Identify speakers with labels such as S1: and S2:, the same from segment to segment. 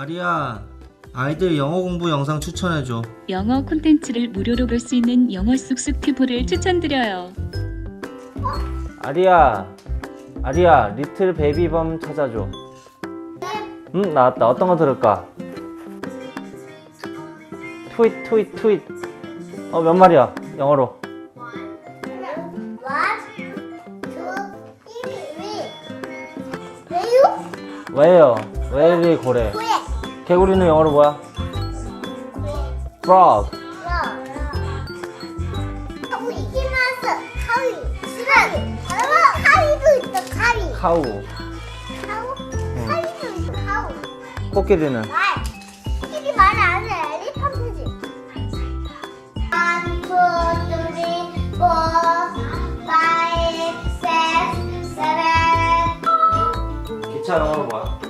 S1: 아리야, 아이들 영어 공부 영상 추천해줘.
S2: 영어 콘텐츠를 무료로 볼 수 있는 영어 쑥쑥 튜브를 추천드려요.
S1: 아리야, 아리야, 리틀 베이비범 찾아줘. 응, 나왔다. 어떤 거 들을까? 트윗, 트윗, 트윗. 어, 몇 마리야? 영어로. 왜요? 왜리 고래? 개구리는 영어로 뭐야? frog. 카우. 코끼리는?
S3: 코끼리 말을 안 해. 엘리펀트지. One, two, three, four, five.
S1: 기차 영어로 뭐야?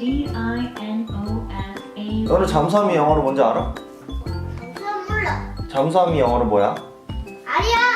S2: D I N O A.
S1: 너는 잠수함이 영어로 뭔지 알아? 잠수함 몰라. 잠수함이 영어로 뭐야? 아리야.